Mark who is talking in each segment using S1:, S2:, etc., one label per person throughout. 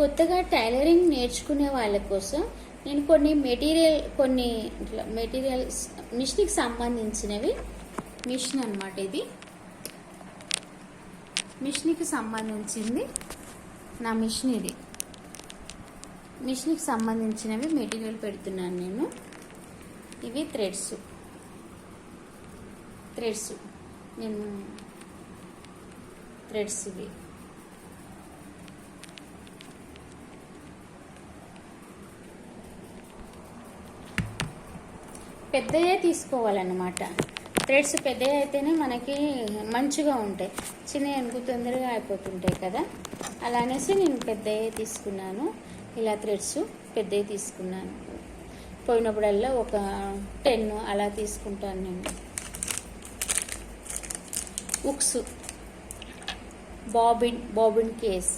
S1: కొత్తగా టైలరింగ్ నేర్చుకునే వాళ్ళ కోసం నేను కొన్ని మెటీరియల్ కొన్ని ఇట్లా మెటీరియల్స్ మిషన్కి సంబంధించినవి మిషన్ అన్నమాట ఇది. మిషన్కి సంబంధించింది నా మిషన్ ఇది. మిషన్కి సంబంధించినవి మెటీరియల్ పెడుతున్నాను నేను. ఇవి థ్రెడ్స్. థ్రెడ్స్. నేను థ్రెడ్స్ ఇవి. పెద్దయే తీసుకోవాలన్నమాట. థ్రెడ్స్ పెద్దవి అయితేనే మనకి మంచిగా ఉంటాయి. చిన్నవి అనుకు తొందరగా అయిపోతుంటాయి కదా. అలా అనేసి నేను పెద్దయే తీసుకున్నాను. ఇలా థ్రెడ్స్ పెద్దవి తీసుకున్నాను. పోయినప్పుడల్లా ఒక టెన్ అలా తీసుకుంటాను నేను. ఉక్స్ బాబిన్ బాబిన్ కేస్.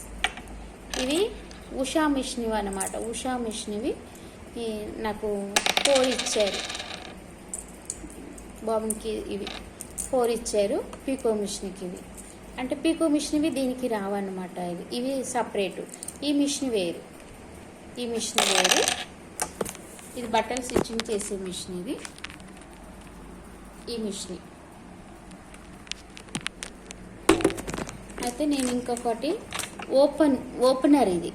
S1: ఇవి ఉషా మిషనివి అనమాట ఉషా మిషనివి ఈ నాకు ఫోర్ ఇచ్చారు. బాబుకి ఇవి. ఫోర్ ఇచ్చారు పీకో మిషన్కి ఇవి. అంటే పీకో మిషన్వి దీనికి రావన్నమాట ఇవి. ఇవి సపరేటు. ఈ మిషన్ వేరు. ఈ మిషన్ వేరు. ఇది బట్టలు స్టిచ్చింగ్ చేసే మిషన్ ఇది. ఈ మిషన్. అయితే నేను ఇంకొకటి ఓపెన్ ఓపెనర్ ఇది.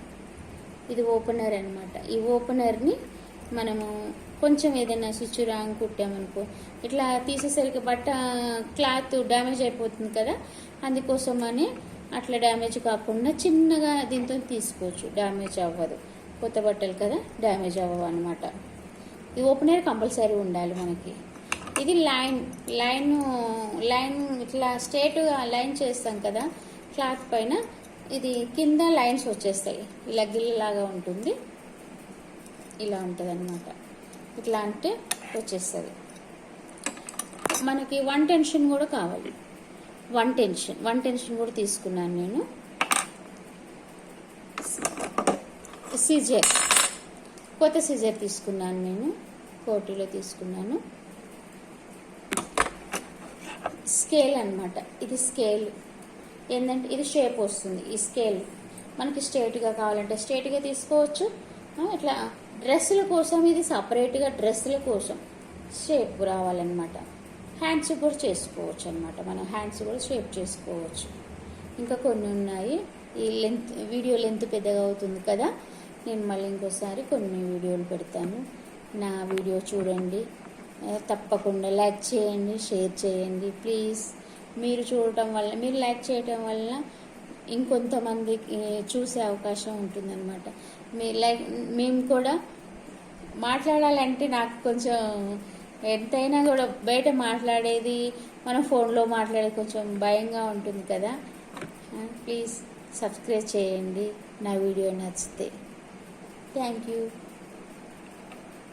S1: ఇది ఓపెనర్ అనమాట ఈ ఓపెనర్ని మనము కొంచెం ఏదైనా స్విచ్ రాంగ్ కుట్టామనుకో ఇట్లా తీసేసరికి బట్ట క్లాత్ డ్యామేజ్ అయిపోతుంది కదా అందుకోసం అని అట్లా డ్యామేజ్ కాకుండా చిన్నగా దీంతో తీసుకోవచ్చు. డ్యామేజ్ అవ్వదు. కొత్త బట్టలు కదా డ్యామేజ్ అవ్వవు అనమాట ఈ ఓపెనర్ కంపల్సరీ ఉండాలి మనకి. ఇది లైన్ లైన్ లైన్ ఇట్లా స్ట్రేట్గా లైన్ చేస్తాం కదా క్లాత్ పైన ఇది కింద లైన్స్ వచ్చేస్తాయి. ఇలా గిల్లలాగా ఉంటుంది. ఇలా ఉంటుంది అనమాట ఇట్లా అంటే వచ్చేస్తుంది. మనకి వన్ టెన్షన్ కూడా కావాలి. వన్ టెన్షన్ వన్ టెన్షన్ కూడా తీసుకున్నాను నేను. సీజర్ కొత్త సీజర్ తీసుకున్నాను నేను. కోటిలో తీసుకున్నాను. స్కేల్ అన్నమాట. ఇది స్కేల్ ఏంటంటే ఇది షేప్ వస్తుంది. ఈ స్కేల్ మనకి స్ట్రేట్గా కావాలంటే స్ట్రేట్గా తీసుకోవచ్చు. ఇట్లా డ్రెస్సుల కోసం ఇది సపరేట్గా డ్రెస్సుల కోసం షేప్ రావాలన్నమాట. హ్యాండ్స్ కూడా చేసుకోవచ్చు అనమాట మనం హ్యాండ్స్ కూడా షేప్ చేసుకోవచ్చు. ఇంకా కొన్ని ఉన్నాయి. ఈ లెంత్ వీడియో లెంత్ పెద్దగా అవుతుంది కదా? నేను మళ్ళీ ఇంకోసారి కొన్ని వీడియోలు పెడతాను. నా వీడియో చూడండి. తప్పకుండా లైక్ చేయండి షేర్ చేయండి. ప్లీజ్. మీరు చూడటం వల్ల మీరు లైక్ చేయటం వల్ల ఇంకొంతమందికి చూసే అవకాశం ఉంటుందన్నమాట. మీ లైక్ మేము కూడా మాట్లాడాలంటే నాకు కొంచెం ఎంతైనా కూడా బయట మాట్లాడేది మనం ఫోన్లో మాట్లాడే కొంచెం భయంగా ఉంటుంది కదా. ప్లీజ్ సబ్స్క్రైబ్ చేయండి. నా వీడియో నచ్చితే. Thank you.